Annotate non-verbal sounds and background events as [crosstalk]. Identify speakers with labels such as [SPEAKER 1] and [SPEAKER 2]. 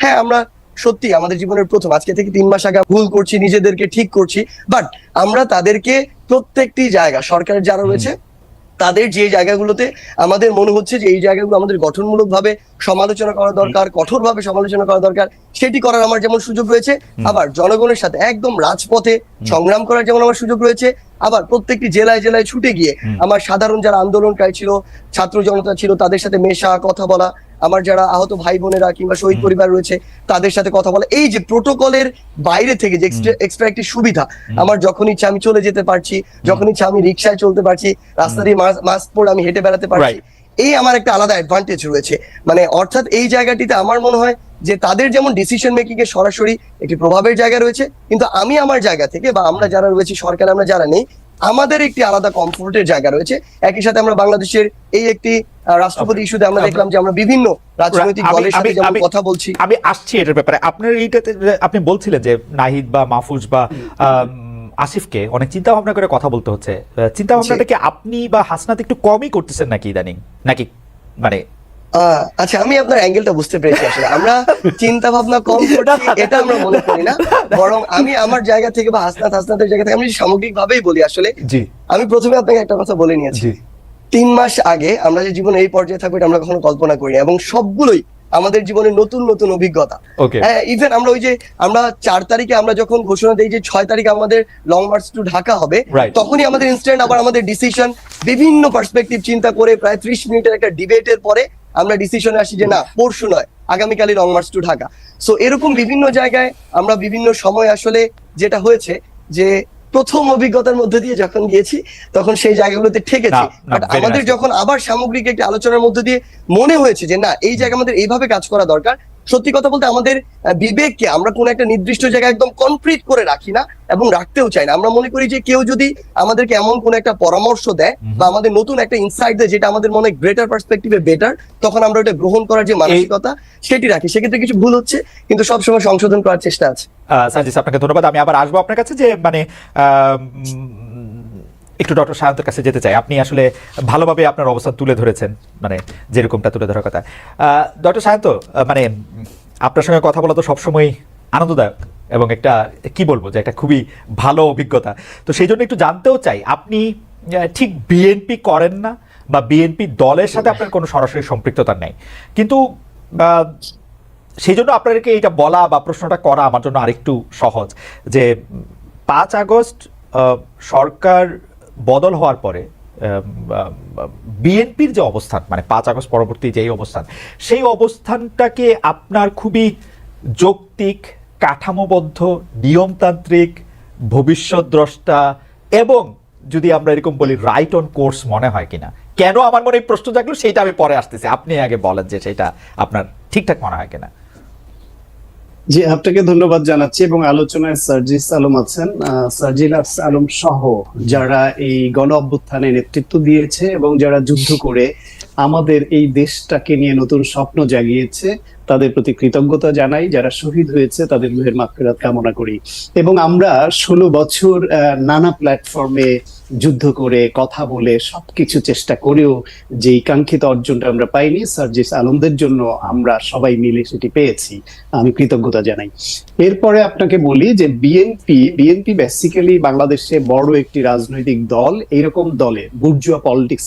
[SPEAKER 1] হ্যাঁ আমরা সত্যি আমাদের জীবনের প্রথম আজকে থেকে তিন মাস আগে ভুল করছি নিজেদেরকে ঠিক করছি বাট আমরা তাদেরকে প্রত্যেকটি জায়গা সরকারের যারা রয়েছে তাদের যে জায়গাগুলোতে আমাদের মনে হচ্ছে যে এই জায়গাগুলো আমাদের গঠনমূলক ভাবে সমালোচনা করা দরকার কঠোরভাবে সমালোচনা করা দরকার সেটি করার আমার যেমন সুযোগ রয়েছে আবার জনগণের সাথে একদম রাজপথে সংগ্রাম করার যেমন আমার সুযোগ রয়েছে আবার প্রত্যেকটি জেলায় জেলায় ছুটে গিয়ে আমার সাধারণ যারা আন্দোলনকারী ছিল ছাত্র জনতা ছিল তাদের সাথে মেশা কথা বলা আমার যারা আহত ভাই বোনেরা কিংবা শহীদ পরিবার রয়েছে তাদের সাথে কথা বলা। এই যে প্রোটোকলের বাইরে থেকে যে এক্সট্রা একটি সুবিধা আমার যখন ইচ্ছা আমি চলে যেতে পারছি যখন ইচ্ছা আমি রিক্সায় চলতে পারছি রাস্তা দিয়ে মাস্ক পরে আমি হেঁটে বেড়াতে পারছি এই আমার একটা আলাদা অ্যাডভান্টেজ রয়েছে। মানে অর্থাৎ এই জায়গাটিতে আমার মনে হয় যে তাদের যেমন ডিসিশন মেকিং এর সরাসরি একটি প্রভাবের জায়গা রয়েছে কিন্তু আমি আমার জায়গা থেকে বা আমরা যারা রয়েছি সরকার আমরা যারা নেই আমাদের একটি আলাদা কমফোর্টের জায়গা রয়েছে। একই সাথে আমরা বাংলাদেশের এই একটি রাষ্ট্রপতি ইস্যুতে আমরা দেখলাম যে আমরা বিভিন্ন রাজনৈতিক দলের সাথে যেমন কথা বলছি।
[SPEAKER 2] আমি আসছি এটার ব্যাপারে। আপনার এইটাতে আপনি বলছিলেন যে নাহিদ বা মাহফুজ বা আসিফকে অনেক চিন্তা ভাবনা করে কথা বলতে হচ্ছে। চিন্তা ভাবনাটা কি আপনি বা হাসনাত একটু কমই করতেছেন নাকি ইদানিং? নাকি মানে
[SPEAKER 1] আচ্ছা আমি আপনার অ্যাঙ্গেলটা বুঝতে পেরেছি আসলে। আমরা চিন্তা ভাবনা কম [laughs] করছি এটা আমরা মনে করি না। বরং আমি আমার জায়গা থেকে বা হাসনাত হাসনাতের জায়গা থেকে আমি সামগ্রিক ভাবেই বলি আসলে।
[SPEAKER 2] জি।
[SPEAKER 1] আমি প্রথমে আপনাকে একটা কথা বলে নিয়েছি। তিন মাস আগে আমরা যে জীবনে এই পর্যায়ে থাকব এটা আমরা কখনো কল্পনা করি এবং সবগুলোই আমাদের জীবনে নতুন নতুন অভিজ্ঞতা। হ্যাঁ ইভেন আমরা ওই যে আমরা চার তারিখে আমরা যখন ঘোষণা দিই যে ছয় তারিখে আমাদের লং মার্চ টু ঢাকা হবে তখনই আমাদের ইনস্ট্যান্ট আবার আমাদের ডিসিশন বিভিন্ন পার্সপেক্টিভ চিন্তা করে প্রায় ত্রিশ মিনিটের একটা ডিবেটের পরে আমরা ডিসিশনে আসি যে না পরশু নয় আগামীকালই long march to Dhaka. So এরকম বিভিন্ন জায়গায় আমরা বিভিন্ন সময় আসলে যেটা হয়েছে যে প্রথম অভিজ্ঞতার মধ্যে দিয়ে যখন গিয়েছি তখন সেই জায়গাগুলোতে ঠেকেছি। বাট আমাদের যখন আবার সামগ্রিক একটি আলোচনার মধ্যে দিয়ে মনে হয়েছে যে না এই জায়গা আমাদের এইভাবে কাজ করা দরকার সত্যি কথা বলতে আমাদের বিবেককে আমরা কোনো একটা নির্দিষ্ট জায়গায় একদম কনক্রিট করে রাখি না এবং রাখতেও চাই না। আমরা মনে করি যে কেউ যদি আমাদেরকে এমন কোন একটা পরামর্শ দেয় বা আমাদের নতুন একটা ইনসাইট দেয় যেটা আমাদের মনে গ্রেটার পার্সপেক্টিভে বেটার তখন আমরা ওটা গ্রহণ করার যে মানসিকতা সেটি রাখি। সেক্ষেত্রে কিছু ভুল হচ্ছে কিন্তু সবসময় সংশোধন করার চেষ্টা আছে।
[SPEAKER 2] আপনাকে ধন্যবাদ। আমি আবার আসব আপনার কাছে যে মানে একটু ডক্টর সায়ন্তের কাছে যেতে চাই। আপনি আসলে ভালোভাবে আপনার অবস্থান তুলে ধরেছেন মানে যেরকমটা তুলে ধরার কথা। ডক্টর সায়ন্ত মানে আপনার সঙ্গে কথা বলা তো সবসময় আনন্দদায়ক এবং একটা, কি বলব যে একটা খুবই ভালো অভিজ্ঞতা। তো সেই জন্য একটু জানতেও চাই, আপনি ঠিক বিএনপি করেন না বা বিএনপি দলের সাথে আপনার কোনো সরাসরি সম্পৃক্ততা নেই। কিন্তু সেই জন্য আপনাদেরকে এটা বলা বা প্রশ্নটা করা আমার জন্য আরেকটু সহজ যে পাঁচ আগস্ট সরকার বদল হওয়ার পরে বিএনপির যে অবস্থান মানে পাঁচ আগস্ট পরবর্তী যেই অবস্থান, সেই অবস্থানটাকে আপনার খুবই যৌক্তিক, কাঠামোবদ্ধ, নিয়মতান্ত্রিক ভবিষ্যৎ দ্রষ্টা এবং যদি আমরা এরকম বলি রাইট অন কোর্স মনে হয় কিনা। কেন আমার মনে এই প্রশ্ন জাগলো সেটা আমি পরে আসতেছি। আপনি আগে বলেন যে সেটা আপনার ঠিকঠাক মনে হয় কিনা।
[SPEAKER 3] জি, আপনাকে ধন্যবাদ জানাচ্ছি এবং আলোচনায় সার্জিস আলম আছেন। সার্জিলাস আলম সহ যারা এই গণ অভ্যুত্থানে নেতৃত্ব দিয়েছে এবং যারা যুদ্ধ করে আমাদের এই দেশটাকে নিয়ে নতুন স্বপ্ন জাগিয়েছে, তাদের প্রতি কৃতজ্ঞতা জানাই, যারা শহীদ হয়েছে তাদের রুহের মাগফিরাত কামনা করি। এবং আমরা ষোলো বছর নানা প্ল্যাটফর্মে যুদ্ধ করে, কথা বলে, সবকিছু চেষ্টা করেও যে কাঙ্ক্ষিত অর্জনটা আমরা পাইনি, সার্জিস আলমদের জন্য আমরা সবাই মিলে সেটি পেয়েছি। আমি কৃতজ্ঞতা জানাই। এরপরে আপনাকে বলি যে বিএনপি বিএনপি বেসিক্যালি বাংলাদেশে বড় একটি রাজনৈতিক দল এরকম দলে বুর্জুয়া পলিটিক্স